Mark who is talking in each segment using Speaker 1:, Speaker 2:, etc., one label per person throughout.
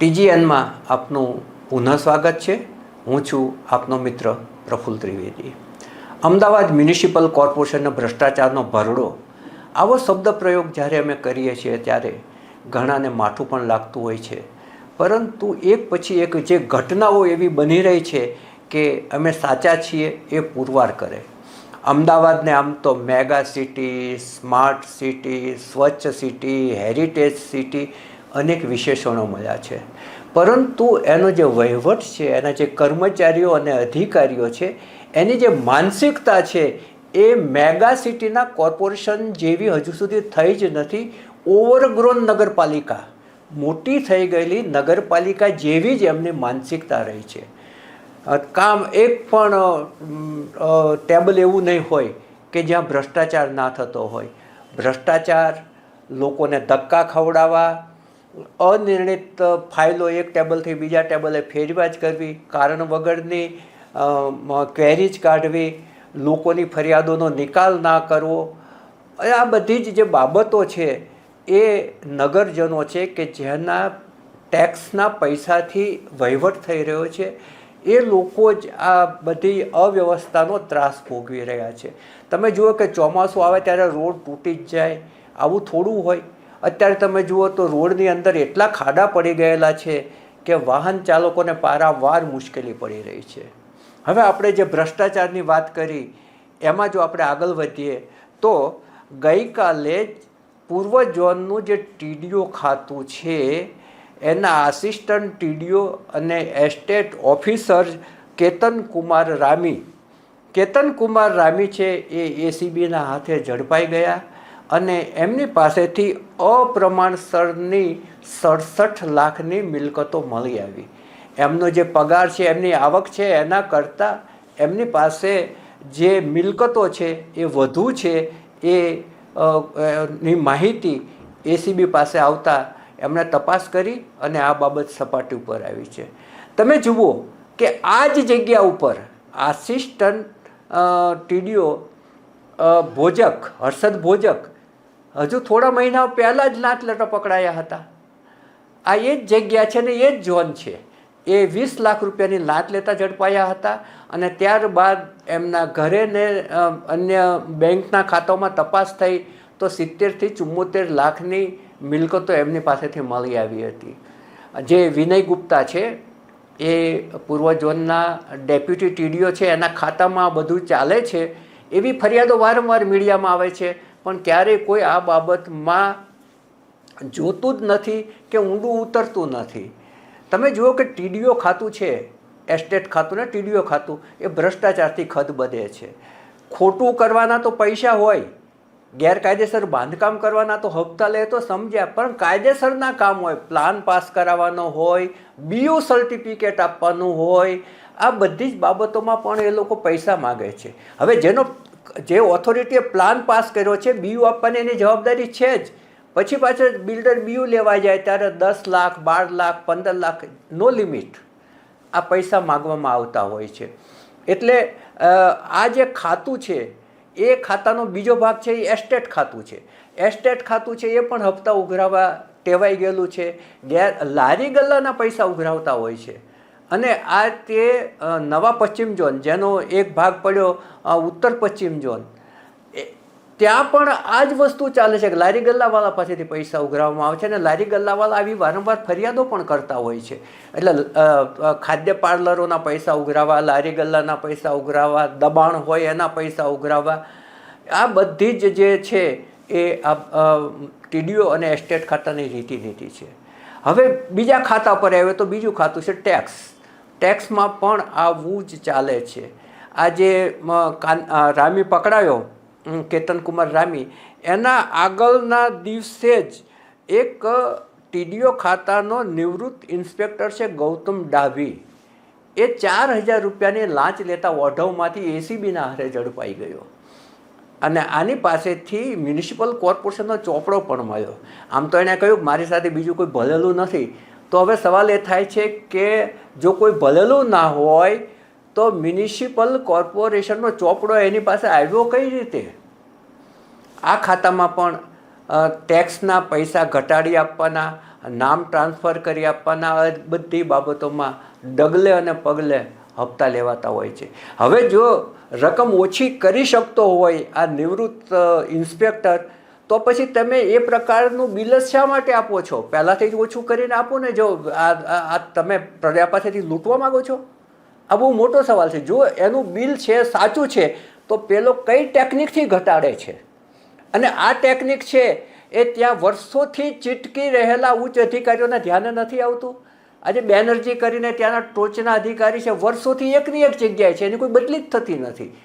Speaker 1: ટીજીએનમાં આપનું પુનઃ સ્વાગત છે. હું છું આપનો મિત્ર પ્રફુલ ત્રિવેદી. અમદાવાદ મ્યુનિસિપલ કોર્પોરેશનનો ભ્રષ્ટાચારનો ભરડો, આવો શબ્દ પ્રયોગ જ્યારે અમે કરીએ છીએ ત્યારે ઘણાને માઠું પણ લાગતું હોય છે. પરંતુ એક પછી એક જે ઘટનાઓ એવી બની રહી છે કે અમે સાચા છીએ એ પુરવાર કરે. અમદાવાદને આમ તો મેગા સિટી, સ્માર્ટ સિટી, સ્વચ્છ સિટી, હેરિટેજ સિટી અનેક વિશેષણો મળ્યા છે. પરંતુ એનો જે વહીવટ છે, એના જે કર્મચારીઓ અને અધિકારીઓ છે, એની જે માનસિકતા છે, એ મેગા સિટીના કોર્પોરેશન જેવી હજુ સુધી થઈ જ નથી. ઓવરગ્રોન નગરપાલિકા, મોટી થઈ ગયેલી નગરપાલિકા જેવી જ એમની માનસિકતા રહી છે. કામ એક પણ ટેબલ એવું નહીં હોય કે જ્યાં ભ્રષ્ટાચાર ના થતો હોય. ભ્રષ્ટાચાર, લોકોને ધક્કા ખવડાવવા અનિર્ણિત ફાઇલો એક ટેબલથી બીજા ટેબલે ફેરવાજ કરવી, કારણ વગરની ક્વેરીજ કાઢવી, લોકોની ફરિયાદોનો નિકાલ ના કરવો. આ બધી જ જે બાબતો છે એ નગરજનો છે કે જેના ટેક્સના પૈસાથી વહીવટ થઈ રહ્યો છે, એ લોકો જ આ બધી અવ્યવસ્થાનો ત્રાસ ભોગવી રહ્યા છે. તમે જુઓ કે ચોમાસું આવે ત્યારે રોડ તૂટી જ જાય, આવું થોડું હોય અત્યારે તમે જુઓ તો રોડની અંદર એટલા ખાડા પડી ગયેલા છે કે વાહન ચાલકોને પારાવાર મુશ્કેલી પડી રહી છે. હવે આપણે જે ભ્રષ્ટાચારની વાત કરી, એમાં જો આપણે આગળ વધીએ, તો ગઈકાલે પૂર્વ ઝોનનું જે ટીડીઓ ખાતું છે, એના આસિસ્ટન્ટ ટીડીઓ અને એસ્ટેટ ઓફિસર કેતન કુમાર રામી, કેતન કુમાર રામી છે એ એસીબીના હાથે ઝડપાઈ ગયા. અને એમની પાસેથી અપ્રમાણસરની સડસઠ લાખની મિલકતો મળી આવી. એમનો જે પગાર છે, એમની આવક છે, એના કરતાં એમની પાસે જે મિલકતો છે, એ વધુ છે, એ ની માહિતી એસીબી પાસે આવતા એમણે તપાસ કરી અને આ બાબત સપાટી ઉપર આવી છે. તમે જુઓ કે આ જ જગ્યા ઉપર આસિસ્ટન્ટ ટીડીઓ ભોજક, હર્ષદ ભોજક હજુ થોડા મહિના પહેલાં જ લાંચ લેટો પકડાયા હતા. આ એ જ જગ્યા છે ને એ જ ઝોન છે. એ વીસ લાખ રૂપિયાની લાંચ લેતા ઝડપાયા હતા અને ત્યારબાદ એમના ઘરે ને અન્ય બેંકના ખાતાઓમાં તપાસ થઈ તો સિત્તેરથી ચુમ્મોતેર લાખની મિલકતો એમની પાસેથી મળી આવી હતી. જે વિનય ગુપ્તા છે, એ પૂર્વ ઝોનના ડેપ્યુટી ટીડીઓ છે, એના ખાતામાં બધું ચાલે છે, એવી ફરિયાદો વારંવાર મીડિયામાં આવે છે પણ ક્યારેય કોઈ આ બાબતમાં જોતું જ નથી કે ઊંડું ઉતરતું નથી. તમે જુઓ કે ટીડીઓ ખાતું છે, એસ્ટેટ ખાતું ને ટીડીઓ ખાતું, એ ભ્રષ્ટાચારથી ખદ બધે છે. ખોટું કરવાના તો પૈસા હોય, ગેરકાયદેસર બાંધકામ કરવાના તો હપ્તા લે તો સમજ્યા, પણ કાયદેસરના કામ હોય પ્લાન પાસ કરાવવાનો હોય બીઓ સર્ટિફિકેટ આપવાનું હોય, આ બધી જ બાબતોમાં પણ એ લોકો પૈસા માગે છે. હવે જેનો જે ઓથોરિટીએ પ્લાન પાસ કર્યો છે બીયુ આપવાની એની જવાબદારી છે જ. પછી પાછળ બિલ્ડર બીયુ લેવા જાય ત્યારે દસ લાખ, બાર લાખ, પંદર લાખ નો લિમિટ આ પૈસા માગવામાં આવતા હોય છે. એટલે આ જે ખાતું છે, એ ખાતાનો બીજો ભાગ છે, એ એસ્ટેટ ખાતું છે. એસ્ટેટ ખાતું છે, એ પણ હપ્તા ઉઘરાવવા ટેવાઈ ગયેલું છે. ગેર, લારી ગલ્લાના પૈસા ઉઘરાવતા હોય છે. અને આ તે નવા પશ્ચિમ ઝોન જેનો એક ભાગ પડ્યો ઉત્તર પશ્ચિમ ઝોન. ત્યાં પણ આ જ વસ્તુ ચાલે છે કે લારી ગલ્લાવાળા પાસેથી પૈસા ઉઘરાવવામાં આવે છે અને લારી ગલ્લાવાળા આવી વારંવાર ફરિયાદો પણ કરતા હોય છે. એટલે ખાદ્ય પાર્લરોના પૈસા ઉઘરાવવા લારી ગલ્લાના પૈસા ઉઘરાવવા દબાણ હોય એના પૈસા ઉઘરાવવા આ બધી જ જે છે એ ટીડીઓ અને એસ્ટેટ ખાતાની રીતિ નીતિ છે. હવે બીજા ખાતા પર આવે તો બીજું ખાતું છે ટેક્સ. ટેક્સમાં પણ આવું જ ચાલે છે. આ જે મ, કાન અ, રામી પકડાયો કેતન કુમાર રામી. એના આગળના દિવસે જ એક ટીડીઓ ખાતાનો નિવૃત્ત ઇન્સ્પેક્ટર છે ગૌતમ ડાભી. એ ચાર હજાર રૂપિયાની લાંચ લેતા ઓઢવમાંથી એસીબીના હારે ઝડપાઈ ગયો. અને આની પાસેથી મ્યુનિસિપલ કોર્પોરેશનનો ચોપડો પણ મળ્યો. આમ તો એણે કહ્યું મારી સાથે બીજું કોઈ ભલેલું નથી. તો હવે સવાલ એ થાય છે કે જો કોઈ ભલેલું ના હોય, તો મ્યુનિસિપલ કોર્પોરેશનનો ચોપડો એની પાસે આવ્યો કઈ રીતે? આ ખાતામાં પણ ટેક્સના પૈસા ઘટાડી આપવાના, નામ ટ્રાન્સફર કરી આપવાના બધી બાબતોમાં ડગલે અને પગલે હપ્તા લેવાતા હોય છે. હવે જો રકમ ઓછી કરી શકતો હોય આ નિવૃત્ત ઇન્સ્પેક્ટર તો પછી તમે એ પ્રકારનું બિલ શા માટે આપો છો? પહેલાંથી જ ઓછું કરીને આપો ને જો આ તમે પ્રજા પાસેથી લૂંટવા માગો છો? આ બહુ મોટો સવાલ છે. જો એનું બિલ છે, સાચું છે, તો પેલો કઈ ટેકનિકથી ઘટાડે છે? અને આ ટેકનિક છે, એ ત્યાં વર્ષોથી ચીટકી રહેલા ઉચ્ચ અધિકારીઓના ધ્યાને નથી આવતું? આજે બેનર્જી કરીને ત્યાંના ટોચના અધિકારી છે, વર્ષોથી એકની એક જગ્યાએ છે, એની કોઈ બદલી જ થતી નથી.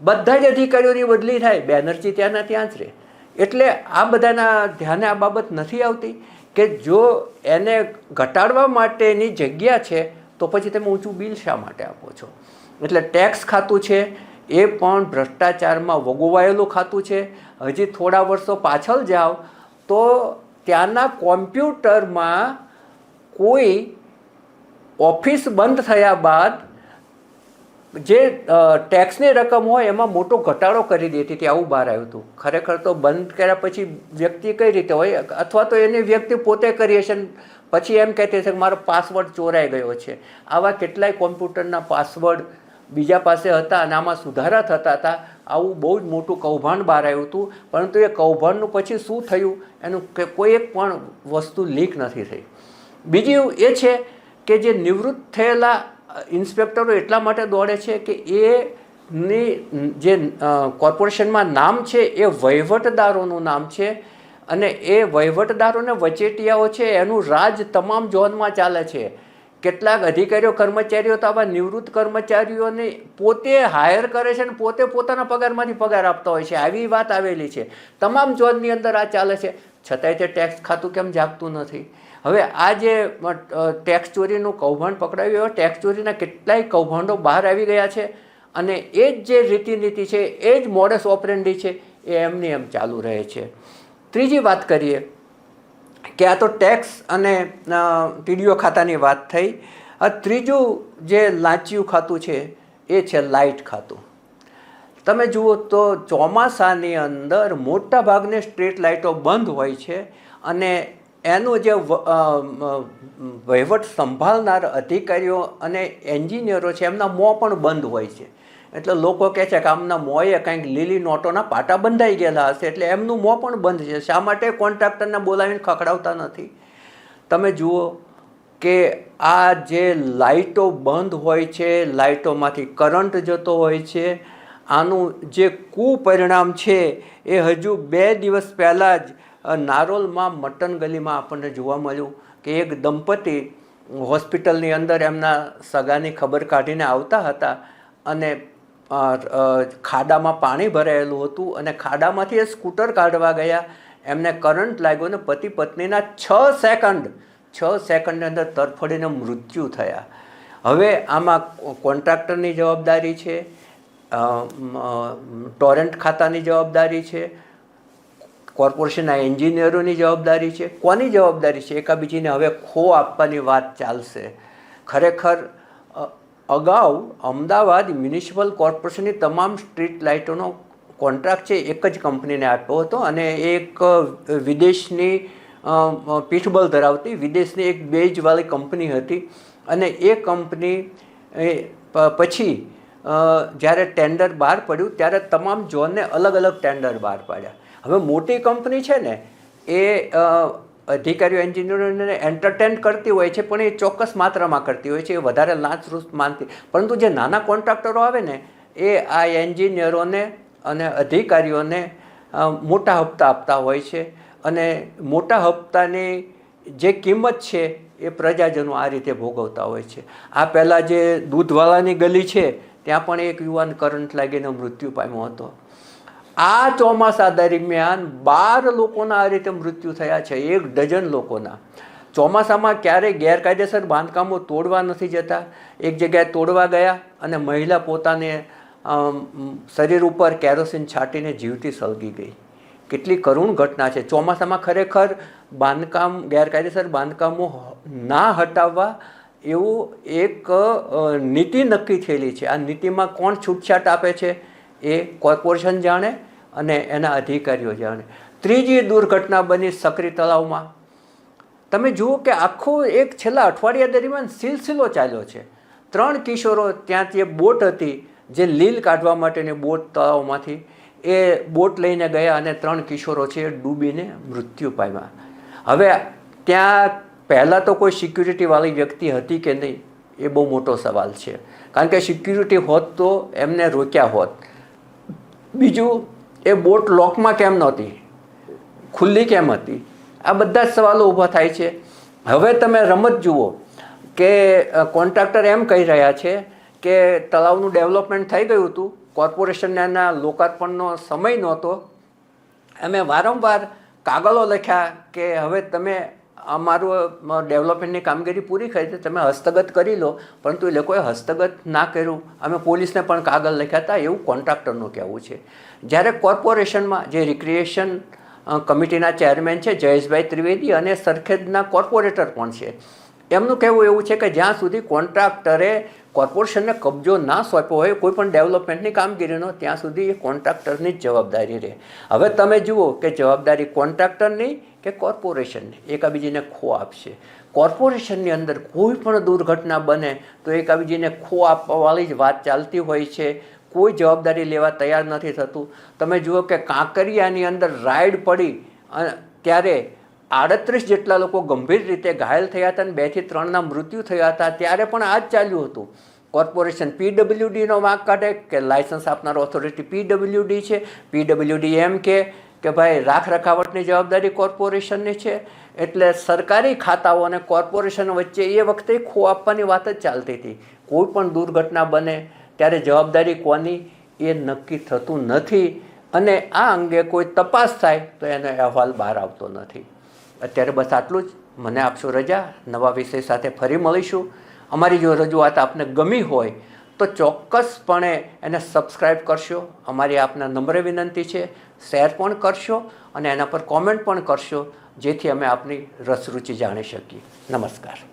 Speaker 1: બધા જ અધિકારીઓની બદલી થાય. બેનર્જી ત્યાંના ત્યાં જ રહે. એટલે આ બધાના ધ્યાને આ બાબત નથી આવતી કે જો એને ઘટાડવા માટેની જગ્યા છે, તો પછી તમે ઊંચું બિલ શા માટે આપો છો? એટલે ટેક્સ ખાતું છે, એ પણ ભ્રષ્ટાચારમાં વગોવાયેલું ખાતું છે. હજી થોડા વર્ષો પાછળ જાઓ, તો ત્યાંના કોમ્પ્યુટરમાં કોઈ ઓફિસ બંધ થયા બાદ જે ટેક્સની રકમ હોય એમાં મોટો ઘટાડો કરી દેતી હતી આવું બહાર આવ્યું હતું. ખરેખર તો બંધ કર્યા પછી વ્યક્તિ કઈ રીતે હોય? અથવા તો એની વ્યક્તિ પોતે કરી હશે પછી એમ કહેતી હશે કે મારો પાસવર્ડ ચોરાઈ ગયો છે. આવા કેટલાય કોમ્પ્યુટરના પાસવર્ડ બીજા પાસે હતા અને આમાં સુધારા થતા હતા. આવું બહુ જ મોટું કૌભાંડ બહાર આવ્યું હતું. પરંતુ એ કૌભાંડનું પછી શું થયું? એનું કે, કોઈ એક પણ વસ્તુ લીક નથી થઈ. બીજું એ છે કે જે નિવૃત્ત થયેલા ઇન્સ્પેક્ટરો એટલા માટે દોડે છે કે એની જે કોર્પોરેશનમાં નામ છે, એ વહીવટદારોનું નામ છે અને એ વહીવટદારોને વચેટિયાઓ છે, એનું રાજ તમામ ઝોનમાં ચાલે છે. કેટલાક અધિકારીઓ, કર્મચારીઓ તો આવા નિવૃત્ત કર્મચારીઓને પોતે હાયર કરે છે અને પોતે પોતાના પગારમાંથી પગાર આપતા હોય છે. આવી વાત આવેલી છે. તમામ ઝોનની અંદર આ ચાલે છે. છતાંય તે ટેક્સ ખાતું કેમ જાગતું નથી? હવે આ જે ટેક્સ ચોરીનું કૌભાંડ પકડાયું, એવા ટેક્સ ચોરીના કેટલાય કૌભાંડો બહાર આવી ગયા છે અને એ જ જે રીતિનીતિ છે, એ જ મોડસ ઓપરેન્ડી છે, એ એમની એમ ચાલુ રહે છે. ત્રીજી વાત કરીએ, કે આ તો ટેક્સ અને ટીડીઓ ખાતાની વાત થઈ. આ ત્રીજું જે લાંચિયું ખાતું છે, એ છે લાઇટ ખાતું. તમે જુઓ તો ચોમાસાની અંદર મોટા ભાગની સ્ટ્રીટ લાઇટો બંધ હોય છે અને એનું જે વહીવટ સંભાળનાર અધિકારીઓ અને એન્જિનિયરો છે, એમના મોં પણ બંધ હોય છે. એટલે લોકો કહે છે કે આમના મોંએ કંઈક લીલી નોટોના પાટા બંધાઈ ગયેલા હશે, એટલે એમનું મોં પણ બંધ છે. શા માટે કોન્ટ્રાક્ટરને બોલાવીને ખખડાવતા નથી? તમે જુઓ કે આ જે લાઇટો બંધ હોય છે, લાઇટોમાંથી કરંટ જતો હોય છે, આનું જે કુપરિણામ છે, એ હજુ બે દિવસ પહેલાં જ નારોલમાં મટન ગલીમાં આપણને જોવા મળ્યું કે એક દંપતી હોસ્પિટલની અંદર એમના સગાની ખબર કાઢીને આવતા હતા અને ખાડામાં પાણી ભરાયેલું હતું અને ખાડામાંથી એ સ્કૂટર કાઢવા ગયા. એમને કરંટ લાગ્યો અને પતિ પત્નીના છ સેકન્ડ, છ સેકન્ડની અંદર તરફડીને મૃત્યુ થયા. હવે આમાં કોન્ટ્રાક્ટરની જવાબદારી છે ટોરેન્ટ ખાતાની જવાબદારી છે કોર્પોરેશનના એન્જિનિયરોની જવાબદારી છે? કોની જવાબદારી છે? એકાબીજીને હવે ખો આપવાની વાત ચાલશે. ખરેખર અગાઉ અમદાવાદ મ્યુનિસિપલ કોર્પોરેશનની તમામ સ્ટ્રીટ લાઇટોનો કોન્ટ્રાક્ટ છે, એક જ કંપનીને આપ્યો હતો અને એક વિદેશની પીઠબળ ધરાવતી વિદેશની એક બેજવાળી કંપની હતી અને એ કંપની પછી જ્યારે ટેન્ડર બહાર પડ્યું, ત્યારે તમામ ઝોનને અલગ અલગ ટેન્ડર બહાર પાડ્યા. હવે મોટી કંપની છે ને, એ અધિકારીઓ, એન્જિનિયરોને એન્ટરટેન કરતી હોય છે, પણ એ ચોક્કસ માત્રામાં કરતી હોય છે, એ વધારે લાંચરૂસ માનતી. પરંતુ જે નાના કોન્ટ્રાક્ટરો આવે ને, એ આ એન્જિનિયરોને અને અધિકારીઓને મોટા હપ્તા આપતા હોય છે. અને મોટા હપ્તાની જે કિંમત છે, એ પ્રજાજનો આ રીતે ભોગવતા હોય છે. આ પહેલાં જે દૂધવાળાની ગલી છે, ત્યાં પણ એક યુવાન કરંટ લાગીને મૃત્યુ પામ્યો હતો. આ ચોમાસા દરમિયાન બાર લોકોના આ રીતે મૃત્યુ થયા છે, એક ડઝન લોકોના. ચોમાસામાં ક્યારેય ગેરકાયદેસર બાંધકામો તોડવા નથી જતા. એક જગ્યાએ તોડવા ગયા અને મહિલા પોતાને શરીર ઉપર કેરોસીન છાંટીને જીવતી સળગી ગઈ. કેટલી કરુણ ઘટના છે. ચોમાસામાં ખરેખર બાંધકામ, ગેરકાયદેસર બાંધકામો ના હટાવવા એવું એક નીતિ નક્કી થયેલી છે. આ નીતિમાં કોણ છૂટછાટ આપે છે? એ કોર્પોરેશન જાણે અને એના અધિકારીઓ જાણે. ત્રીજી દુર્ઘટના બની સકરી તળાવમાં. તમે જુઓ કે આખો એક છેલ્લા અઠવાડિયા દરમિયાન સિલસિલો ચાલ્યો છે. ત્રણ કિશોરો ત્યાં તે બોટ હતી જે લીલ કાઢવા માટેની બોટ તળાવમાંથી. એ બોટ લઈને ગયા અને ત્રણ કિશોરો છે ડૂબીને મૃત્યુ પામ્યા. હવે ત્યાં પહેલાં તો કોઈ સિક્યુરિટીવાળી વ્યક્તિ હતી કે નહીં? એ બહુ મોટો સવાલ છે. કારણ કે સિક્યુરિટી હોત તો એમને રોક્યા હોત. બીજું, એ બોટ લોકમાં કેમ નહોતી? ખુલ્લી કેમ હતી? આ બધા જ સવાલો ઊભા થાય છે. હવે તમે રમત જુઓ કે કોન્ટ્રાક્ટર એમ કહી રહ્યા છે કે તળાવનું ડેવલપમેન્ટ થઈ ગયું હતું. કોર્પોરેશનના લોકાર્પણનો સમય નહોતો. અમે વારંવાર કાગળો લખ્યા કે હવે તમે અમારું ડેવલપમેન્ટની કામગીરી પૂરી થઈ છે. તમે હસ્તગત કરી લો, પરંતુ એ લોકોએ હસ્તગત ના કર્યું. અમે પોલીસને પણ કાગળ લખ્યા હતા, એવું કોન્ટ્રાક્ટરનું કહેવું છે. જ્યારે કોર્પોરેશનમાં, જે રિક્રિએશન કમિટીના ચેરમેન છે, જયેશભાઈ ત્રિવેદી અને સરખેજના કોર્પોરેટર પણ છે. એમનું કહેવું એવું છે કે જ્યાં સુધી કોન્ટ્રાક્ટરે કોર્પોરેશનને કબજો ના સોંપ્યો હોય, કોઈ પણ ડેવલપમેન્ટની કામગીરીનો ત્યાં સુધી એ કોન્ટ્રાક્ટરની જ જવાબદારી રહે. હવે તમે જુઓ કે જવાબદારી કોન્ટ્રાક્ટરની કે કોર્પોરેશનની? એકાબીજીને ખો આપશે. કોર્પોરેશનની અંદર કોઈ પણ દુર્ઘટના બને, તો એકાબીજીને ખો આપવાવાળી જ વાત ચાલતી હોય છે. કોઈ જવાબદારી લેવા તૈયાર નથી થતું. તમે જુઓ કે કાંકરિયાની અંદર રાઈડ પડી ત્યારે આડત્રીસ જેટલા લોકો ગંભીર રીતે ઘાયલ થયા હતા અને બેથી ત્રણના મૃત્યુ થયા હતા, ત્યારે પણ આ જ ચાલ્યું હતું. કોર્પોરેશન પીડબ્લ્યુડીનો વાંક કાઢે કે લાયસન્સ આપનાર ઓથોરિટી પીડબ્લ્યુડી છે. પીડબ્લ્યુડી એમ કે કે ભાઈ, રાખ રખાવટની જવાબદારી કોર્પોરેશનની છે. એટલે સરકારી ખાતાઓ અને કોર્પોરેશન વચ્ચે એ વખતે ખો આપવાની વાત જ ચાલતી હતી. કોઈ પણ દુર્ઘટના બને, ત્યારે જવાબદારી કોની? એ નક્કી થતું નથી. અને આ અંગે કોઈ તપાસ થાય, તો એનો અહેવાલ બહાર આવતો નથી. અત્યારે બસ આટલું જ. મને આપશો રજા, નવા વિષય સાથે ફરી મળીશું. અમારી જો રજૂઆત આપને ગમી હોય તો ચોક્કસપણે એને સબસ્ક્રાઈબ કરશો. અમારી આપના નમ્ર વિનંતી છે. શેર પણ કરશો અને એના પર કોમેન્ટ પણ કરશો, જેથી અમે આપની રસરૂચિ જાણી શકીએ. નમસ્કાર.